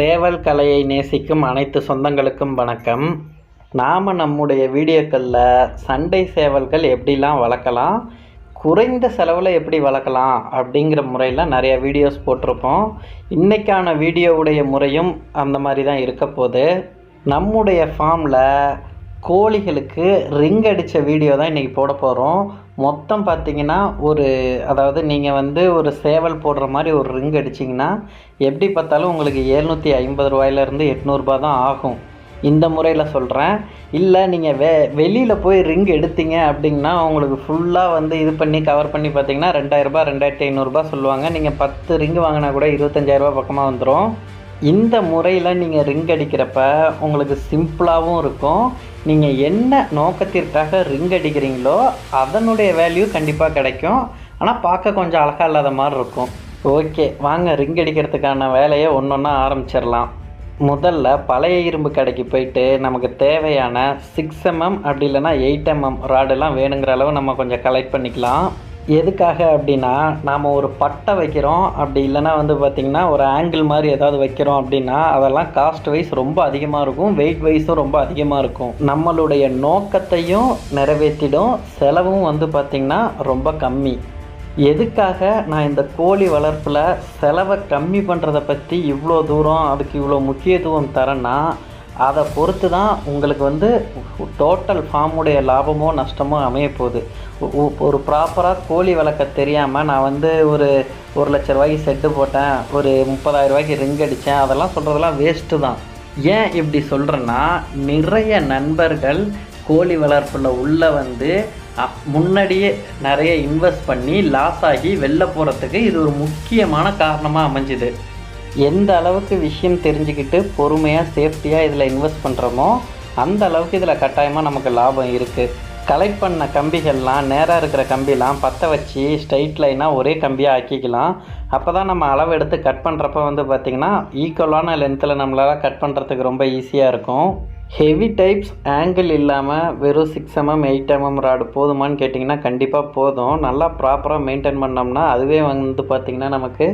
சேவல் கலையை நேசிக்கும் அனைத்து சொந்தங்களுக்கும் வணக்கம். நாம் நம்முடைய வீடியோக்களில் சண்டை சேவல்கள் எப்படிலாம் வளர்க்கலாம் குறைந்த செலவில் எப்படி வளர்க்கலாம் அப்படிங்கிற முறையில் நிறைய வீடியோஸ் போட்டிருப்போம் இன்றைக்கான வீடியோவுடைய முறையும் அந்த மாதிரி தான் இருக்க போகுது. நம்முடைய ஃபார்மில் கோழிகளுக்கு ரிங் அடித்த வீடியோ தான் இன்றைக்கி போட போகிறோம் மொத்தம் பார்த்தீங்கன்னா ஒரு அதாவது நீங்கள் வந்து ஒரு சேவல் போடுற மாதிரி ஒரு ரிங் அடிச்சிங்கன்னா எப்படி பார்த்தாலும் உங்களுக்கு எழுநூற்றி ஐம்பது ரூபாயிலேருந்து எட்நூறுபா தான் ஆகும். இந்த முறையில் சொல்கிறேன் இல்லை நீங்கள் வெ வெளியில் போய் ரிங் எடுத்தீங்க அப்படின்னா உங்களுக்கு ஃபுல்லாக வந்து இது பண்ணி கவர் பண்ணி பார்த்தீங்கன்னா ரெண்டாயிரரூபா ரெண்டாயிரத்தி ஐநூறுரூபா சொல்லுவாங்க. நீங்கள் பத்து ரிங் வாங்கினா கூட இருபத்தஞ்சாயிரரூபா பக்கமாக வந்துடும் இந்த முறையில் நீங்கள் ரிங் அடிக்கிறப்ப உங்களுக்கு சிம்பிளாகவும் இருக்கும். நீங்கள் என்ன நோக்கத்திற்காக ரிங் அடிக்கிறீங்களோ அதனுடைய வேல்யூ கண்டிப்பாக கிடைக்கும். ஆனால் பார்க்க கொஞ்சம் அழகாக இல்லாத மாதிரி இருக்கும். ஓகே வாங்க ரிங் அடிக்கிறதுக்கான வேலையை ஒன்று ஒன்றா ஆரம்பிச்சிடலாம். முதல்ல பழைய இரும்பு கடைக்கு போயிட்டு நமக்கு தேவையான சிக்ஸ் எம்எம் அப்படி இல்லைன்னா எயிட் எம்எம் ராடெல்லாம் வேணுங்கிற அளவு நம்ம கொஞ்சம் கலெக்ட் பண்ணிக்கலாம். எதுக்காக அப்படின்னா நாம் ஒரு பட்டை வைக்கிறோம். அப்படி இல்லைன்னா வந்து பார்த்திங்கன்னா ஒரு ஆங்கிள் மாதிரி ஏதாவது வைக்கிறோம் அப்படின்னா அதெல்லாம் காஸ்ட் வைஸ் ரொம்ப அதிகமாக இருக்கும். வெயிட் வைஸும் ரொம்ப அதிகமாக இருக்கும். நம்மளுடைய நோக்கத்தையும் நிறைவேற்றிடும். செலவும் வந்து பார்த்திங்கன்னா ரொம்ப கம்மி. எதுக்காக நான் இந்த கோழி வளர்ப்பில் செலவை கம்மி பண்ணுறதை பற்றி இவ்வளோ தூரம் அதுக்கு இவ்வளோ முக்கியத்துவம் தரேன்னா அதை பொறுத்து தான் உங்களுக்கு வந்து டோட்டல் ஃபார்முடைய லாபமோ நஷ்டமோ அமைய போகுது. ஒரு ப்ராப்பராக கோழி வளர்க்க தெரியாமல் நான் வந்து ஒரு ஒரு லட்ச ரூபாய்க்கு செட்டு போட்டேன் ஒரு முப்பதாயிரம் ரூபாய்க்கு ரிங் அடித்தேன் அதெல்லாம் சொல்கிறதெல்லாம் வேஸ்ட்டு தான். ஏன் இப்படி சொல்கிறேன்னா நிறைய நண்பர்கள் கோழி வளர்ப்பில் உள்ள வந்து அ- முன்னாடியே நிறைய இன்வெஸ்ட் பண்ணி லாஸ் ஆகி வெளில போகிறதுக்கு இது ஒரு முக்கியமான காரணமாக அமைஞ்சுது. எந்த அளவுக்கு விஷயம் தெரிஞ்சுக்கிட்டு பொறுமையாக சேஃப்டியாக இதில் இன்வெஸ்ட் பண்ணுறோமோ அந்த அளவுக்கு இதில் கட்டாயமாக நமக்கு லாபம் இருக்குது கலெக்ட் பண்ண கம்பிகள்லாம் நேராக இருக்கிற கம்பிலாம் பற்ற வச்சு ஸ்ட்ரைட் லைனாக ஒரே கம்பியாக ஆக்கிக்கலாம். அப்போ தான் நம்ம அளவு எடுத்து கட் பண்ணுறப்ப வந்து பார்த்திங்கன்னா ஈக்குவலான லென்த்தில் நம்மளால் கட் பண்ணுறதுக்கு ரொம்ப ஈஸியாக இருக்கும். ஹெவி டைப்ஸ் ஆங்கிள் இல்லாமல் வெறும் six MM eight MM rod போதுமான்னு கேட்டிங்கன்னா கண்டிப்பாக போதும். நல்லா ப்ராப்பராக மெயின்டைன் பண்ணோம்னா அதுவே வந்து பார்த்திங்கன்னா நமக்கு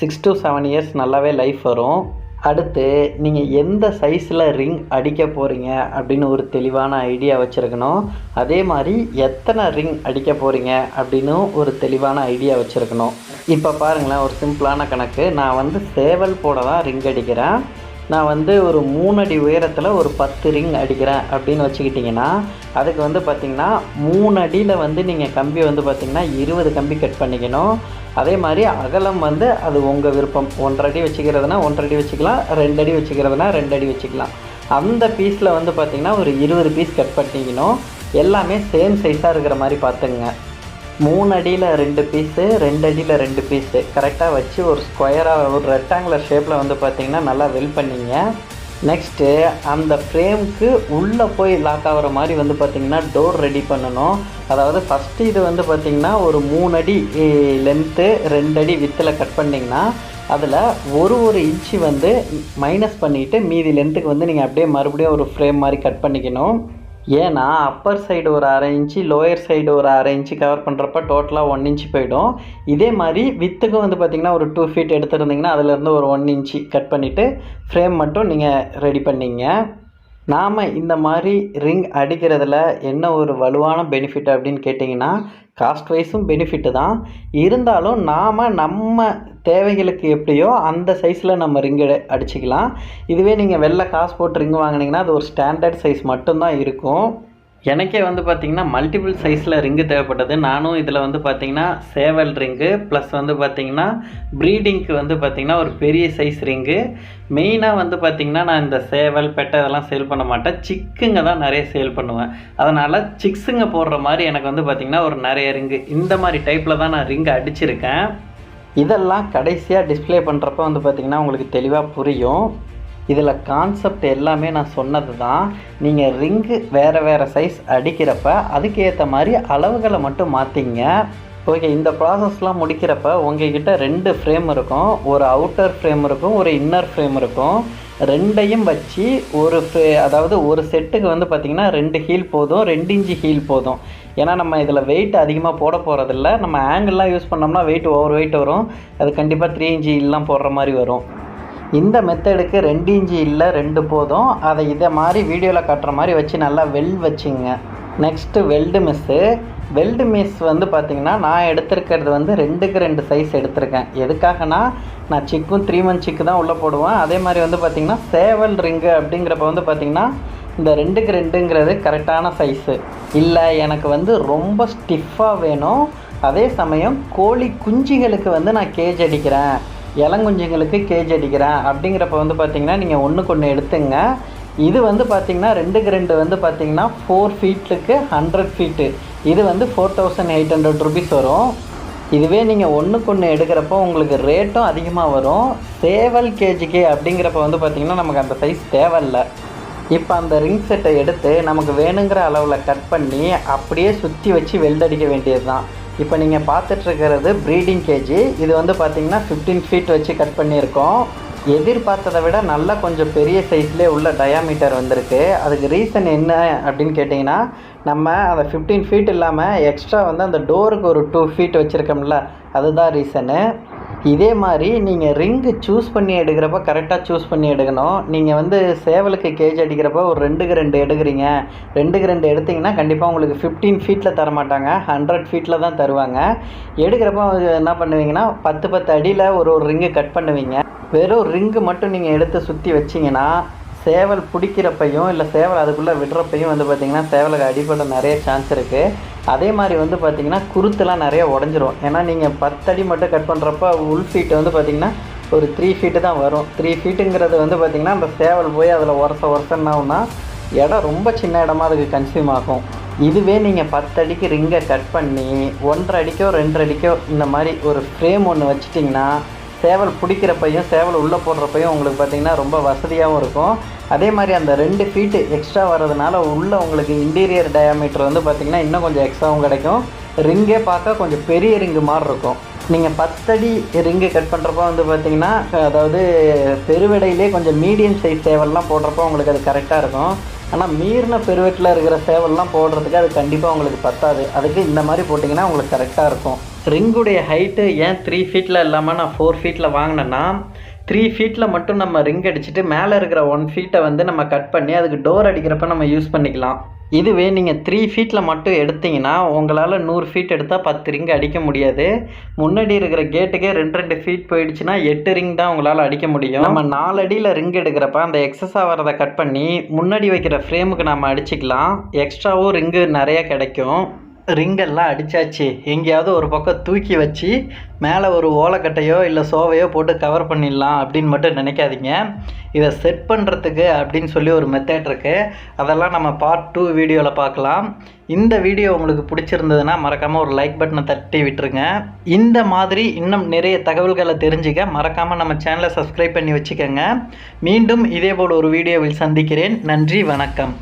சிக்ஸ் டு செவன் இயர்ஸ் நல்லாவே லைஃப் வரும். அடுத்து நீங்கள் எந்த சைஸில் ரிங் அடிக்க போகிறீங்க அப்படின்னு ஒரு தெளிவான ஐடியா வச்சுருக்கணும். அதே மாதிரி எத்தனை ரிங் அடிக்க போகிறீங்க அப்படின்னு ஒரு தெளிவான ஐடியா வச்சுருக்கணும். இப்போ பாருங்களேன் ஒரு சிம்பிளான கணக்கு. நான் வந்து சேவல் போட தான் ரிங் அடிக்கிறேன். நான் வந்து ஒரு மூணு அடி உயரத்தில் ஒரு பத்து ரிங் அடிக்கிறேன் அப்படின்னு வச்சுக்கிட்டிங்கன்னா அதுக்கு வந்து பார்த்திங்கன்னா மூணு அடியில் வந்து நீங்கள் கம்பி வந்து பார்த்திங்கன்னா இருபது கம்பி கட் பண்ணிக்கணும். அதே மாதிரி அகலம் வந்து அது உங்கள் விருப்பம். ஒன்றரை அடி வச்சுக்கிறதுனா ஒன்றரை அடி வச்சுக்கலாம் ரெண்டு அடி வச்சுக்கிறதுனா ரெண்டு அடி வச்சுக்கலாம். அந்த பீஸில் வந்து பார்த்திங்கன்னா ஒரு இருபது பீஸ் கட் பண்ணிக்கணும். எல்லாமே சேம் சைஸாக இருக்கிற மாதிரி பார்த்துங்க மூணு அடியில் ரெண்டு பீஸு ரெண்டு அடியில் ரெண்டு பீஸு கரெக்டாக வச்சு ஒரு ஸ்கொயராக ஒரு ரெக்டாங்குலர் ஷேப்பில் வந்து பார்த்திங்கன்னா நல்லா வெல் பண்ணிங்க. நெக்ஸ்ட்டு அந்த ஃப்ரேம்க்கு உள்ளே போய் லாக் ஆகிற மாதிரி வந்து பார்த்திங்கன்னா டோர் ரெடி பண்ணணும். அதாவது ஃபஸ்ட்டு இது வந்து பார்த்திங்கன்னா ஒரு மூணு அடி லென்த்து ரெண்டு அடி வித்தில் கட் பண்ணிங்கன்னா அதில் ஒரு ஒரு இன்ச்சு வந்து மைனஸ் பண்ணிவிட்டு மீதி லென்த்துக்கு வந்து நீங்கள் அப்படியே மறுபடியும் ஒரு ஃப்ரேம் மாதிரி கட் பண்ணிக்கணும். ஏன்னா அப்பர் சைடு ஒரு அரை இன்ச்சு லோயர் சைடு ஒரு அரை இன்ச்சு கவர் பண்ணுறப்ப டோட்டலாக ஒன் இன்ச்சு போயிடும். இதே மாதிரி வித்துக்கும் வந்து பார்த்திங்கன்னா ஒரு டூ ஃபீட் எடுத்துருந்தீங்கன்னா அதுலேருந்து ஒரு ஒன் இன்ச்சு கட் பண்ணிவிட்டு ஃப்ரேம் மட்டும் நீங்கள் ரெடி பண்ணிங்க. நாம் இந்த மாதிரி ரிங் அடிக்கிறதுல என்ன ஒரு வலுவான பெனிஃபிட் அப்படின்னு கேட்டிங்கன்னா காஸ்ட் வைஸும் பெனிஃபிட்டு தான். இருந்தாலும் நாம் நம்ம தேவைகளுக்கு எப்படியோ அந்த சைஸில் நம்ம ரிங் அடிச்சிக்கலாம். இதுவே நீங்கள் வெளில காசு போட்டு ரிங் வாங்குனீங்கன்னா அது ஒரு ஸ்டாண்டர்ட் சைஸ் மட்டும்தான் இருக்கும். எனக்கே வந்து பார்த்திங்கன்னா மல்டிபிள் சைஸில் ரிங்கு தேவைப்பட்டது. நானும் இதில் வந்து பார்த்திங்கன்னா சேவல் ரிங்கு ப்ளஸ் வந்து பார்த்திங்கன்னா ப்ரீடிங்க்கு வந்து பார்த்திங்கன்னா ஒரு பெரிய சைஸ் ரிங்கு மெயினாக வந்து பார்த்திங்கன்னா நான் இந்த சேவல் பெட்டை இதெல்லாம் சேல் பண்ண மாட்டேன். சிக்குங்க தான் நிறைய சேல் பண்ணுவேன். அதனால் சிக்ஸுங்க போடுற மாதிரி எனக்கு வந்து பார்த்திங்கன்னா ஒரு நிறைய ரிங்கு இந்த மாதிரி டைப்பில் தான் நான் ரிங்கு அடிச்சிருக்கேன். இதெல்லாம் கடைசியாக டிஸ்ப்ளே பண்ணுறப்ப வந்து பார்த்திங்கன்னா உங்களுக்கு தெளிவாக புரியும். இதில் கான்செப்ட் எல்லாமே நான் சொன்னது தான். நீங்கள் ரிங்கு வேறு வேறு சைஸ் அடிக்கிறப்ப அதுக்கேற்ற மாதிரி அளவுகளை மட்டும் மாற்றிங்க ஓகே இந்த ப்ராசஸ்லாம் முடிக்கிறப்ப உங்ககிட்ட ரெண்டு ஃப்ரேம் இருக்கும். ஒரு அவுட்டர் ஃப்ரேம் இருக்கும் ஒரு இன்னர் ஃப்ரேம் இருக்கும். ரெண்டையும் வச்சு ஒரு ஃப்ரே அதாவது ஒரு செட்டுக்கு வந்து பார்த்திங்கன்னா ரெண்டு ஹீல் போதும் ரெண்டு இன்ச்சு ஹீல் போதும். ஏன்னா நம்ம இதில் வெயிட் அதிகமாக போட போகிறதில்ல நம்ம ஆங்கிள்லாம் யூஸ் பண்ணோம்னா வெயிட் ஓவர் வெயிட் வரும். அது கண்டிப்பாக த்ரீ இன்ச்சு ஹீல்லாம் போடுற மாதிரி வரும். இந்த மெத்தடுக்கு ரெண்டு இன்ச்சு இல்லை ரெண்டு போதும். அதை இதை மாதிரி வீடியோவில் காட்டுற மாதிரி வச்சு நல்லா வெல் வச்சுங்க. Next weld miss weld miss வந்து பார்த்திங்கன்னா நான் எடுத்திருக்கிறது வந்து ரெண்டுக்கு ரெண்டு சைஸ் எடுத்திருக்கேன். எதுக்காகனா நான் சிக்கும் த்ரீ மந்த் சிக்கு தான் உள்ளே போடுவேன். அதே மாதிரி வந்து பார்த்திங்கன்னா சேவல் ரிங்கு அப்படிங்கிறப்ப வந்து பார்த்திங்கன்னா இந்த ரெண்டுக்கு ரெண்டுங்கிறது கரெக்டான சைஸு இல்லை எனக்கு வந்து ரொம்ப ஸ்டிஃபாக வேணும். அதே சமயம் கோழி குஞ்சுகளுக்கு வந்து நான் கேஜ் அடிக்கிறேன். இளங்குஞ்சுங்களுக்கு கேஜ் அடிக்கிறேன். அப்படிங்கிறப்ப வந்து பார்த்திங்கன்னா நீங்கள் ஒன்றுக்கு ஒன்று எடுத்துங்க. இது வந்து பார்த்திங்கன்னா ரெண்டுக்கு ரெண்டு வந்து பார்த்திங்கன்னா ஃபோர் ஃபீட்டுக்கு ஹண்ட்ரட் ஃபீட்டு இது வந்து four thousand eight hundred rupees வரும். இதுவே நீங்கள் ஒன்றுக்கு ஒன்று எடுக்கிறப்போ உங்களுக்கு ரேட்டும் அதிகமாக வரும். சேவல் கேஜிக்கு அப்படிங்கிறப்ப வந்து பார்த்திங்கன்னா நமக்கு அந்த சைஸ் தேவையில்லை. இப்போ அந்த ரிங் செட்டை எடுத்து நமக்கு வேணுங்கிற அளவில் கட் பண்ணி அப்படியே சுற்றி வச்சு வெல்டடிக்க வேண்டியது தான் இப்போ நீங்கள் பார்த்துட்ருக்கிறது ப்ரீடிங் கேஜி இது வந்து பார்த்திங்கன்னா ஃபிஃப்டீன் ஃபீட் வச்சு கட் பண்ணியிருக்கோம். எதிர்பார்த்ததை விட நல்லா கொஞ்சம் பெரிய சைஸ்லேயே உள்ள டயாமீட்டர் வந்திருக்கு. அதுக்கு ரீசன் என்ன அப்படின்னு கேட்டிங்கன்னா நம்ம அந்த ஃபிஃப்டீன் ஃபீட் இல்லாமல் எக்ஸ்ட்ரா வந்து அந்த டோருக்கு ஒரு டூ ஃபீட் வச்சுருக்கோம்ல அதுதான் ரீசனு இதே மாதிரி நீங்கள் ரிங்கு சூஸ் பண்ணி எடுக்கிறப்ப கரெக்டாக சூஸ் பண்ணி எடுக்கணும். நீங்கள் வந்து சேவலுக்கு கேஜ் அடிக்கிறப்ப ஒரு ரெண்டுக்கு ரெண்டு எடுக்கிறீங்க. ரெண்டுக்கு ரெண்டு எடுத்திங்கன்னா கண்டிப்பாக உங்களுக்கு ஃபிஃப்டீன் ஃபீட்டில் தர மாட்டாங்க ஹண்ட்ரட் ஃபீட்டில் தான் தருவாங்க. எடுக்கிறப்ப என்ன பண்ணுவீங்கன்னா பத்து பத்து அடியில் ஒரு ஒரு ரிங்கு கட் பண்ணுவீங்க. வெறும் ரிங்கு மட்டும் நீங்கள் எடுத்து சுற்றி வச்சிங்கன்னா சேவல் பிடிக்கிறப்பையும் இல்லை சேவல் அதுக்குள்ளே விடுறப்பையும் வந்து பார்த்திங்கன்னா சேவலுக்கு அடிப்பட நிறைய சான்ஸ் இருக்குது அதே மாதிரி வந்து பார்த்திங்கன்னா குருத்துலாம் நிறைய உடஞ்சிரும். ஏன்னா நீங்கள் பத்தடி மட்டும் கட் பண்ணுறப்ப உள் ஃபீட்டு வந்து பார்த்திங்கன்னா ஒரு த்ரீ ஃபீட்டு தான் வரும். த்ரீ ஃபீட்டுங்கிறது வந்து பார்த்திங்கன்னா அந்த சேவல் போய் அதில் உரச உரசன்னாவுன்னா இடம் ரொம்ப சின்ன இடமா அதுக்கு கன்சியூம் ஆகும். இதுவே நீங்கள் பத்தடிக்கு ரிங்கை கட் பண்ணி ஒன்றரை அடிக்கோ ரெண்டரை அடிக்கோ இந்த மாதிரி ஒரு ஃப்ரேம் ஒன்று வச்சிட்டிங்கன்னா சேவல் பிடிக்கிறப்பையும் சேவல் உள்ளே போடுறப்பையும் உங்களுக்கு பார்த்திங்கன்னா ரொம்ப வசதியாகவும் இருக்கும். அதே மாதிரி அந்த ரெண்டு ஃபீட்டு எக்ஸ்ட்ரா வர்றதுனால உள்ளே உங்களுக்கு இன்டீரியர் டயாமீட்டர் வந்து பார்த்திங்கன்னா இன்னும் கொஞ்சம் எக்ஸ்ட்ராவும் கிடைக்கும். ரிங்கே பார்க்க கொஞ்சம் பெரிய ரிங்கு மாதிரி இருக்கும். நீங்கள் பத்தடி ரிங்கு கட் பண்ணுறப்போ வந்து பார்த்திங்கன்னா அதாவது பெருவிடையிலே கொஞ்சம் மீடியம் சைஸ் சேவல்லாம் போடுறப்போ உங்களுக்கு அது கரெக்டாக இருக்கும். ஆனால் மீறின பெருவெட்டில் இருக்கிற சேவல்லாம் போடுறதுக்கு அது கண்டிப்பாக உங்களுக்கு பத்தாது. அதுக்கு இந்த மாதிரி போட்டிங்கன்னா உங்களுக்கு கரெக்டாக இருக்கும். ரிங்குடைய ஹைட்டு ஏன் த்ரீ ஃபீட்டில் இல்லாமல் நான் ஃபோர் ஃபீட்டில் வாங்கினேன்னா த்ரீ ஃபீட்டில் மட்டும் நம்ம ரிங் அடிச்சுட்டு மேலே இருக்கிற ஒன் ஃபீட்டை வந்து நம்ம கட் பண்ணி அதுக்கு டோர் அடிக்கிறப்ப நம்ம யூஸ் பண்ணிக்கலாம். இதுவே நீங்கள் த்ரீ ஃபீட்டில் மட்டும் எடுத்தீங்கன்னா உங்களால் நூறு ஃபீட் எடுத்தால் பத்து ரிங் அடிக்க முடியாது. முன்னாடி இருக்கிற கேட்டுக்கே ரெண்டு ரெண்டு ஃபீட் போயிடுச்சுன்னா எட்டு ரிங் தான் உங்களால் அடிக்க முடியும். நம்ம நாலு அடியில் ரிங் எடுக்கிறப்ப அந்த எக்ஸஸாக ஆகிறத கட் பண்ணி முன்னாடி வைக்கிற ஃப்ரேமுக்கு நம்ம அடிச்சுக்கலாம். எக்ஸ்ட்ராவும் ரிங்கு நிறைய கிடைக்கும். ரிங்கெல்லாம் அடித்தாச்சு எங்கேயாவது ஒரு பக்கம் தூக்கி வச்சு மேலே ஒரு ஓலக்கட்டையோ இல்லை சோவையோ போட்டு கவர் பண்ணிடலாம் அப்படின்னு மட்டும் நினைக்காதீங்க. இதை செட் பண்ணுறதுக்கு அப்படின்னு சொல்லி ஒரு மெத்தட் இருக்குது அதெல்லாம் நம்ம பார்ட் டூ வீடியோவில் பார்க்கலாம். இந்த வீடியோ உங்களுக்கு பிடிச்சிருந்ததுன்னா மறக்காமல் ஒரு லைக் பட்டனை தட்டி விட்டுருங்க. இந்த மாதிரி இன்னும் நிறைய தகவல்களை தெரிஞ்சுக்க மறக்காமல் நம்ம சேனலை சப்ஸ்கிரைப் பண்ணி வச்சுக்கோங்க. மீண்டும் இதேபோல் ஒரு வீடியோவில் சந்திக்கிறேன். நன்றி வணக்கம்.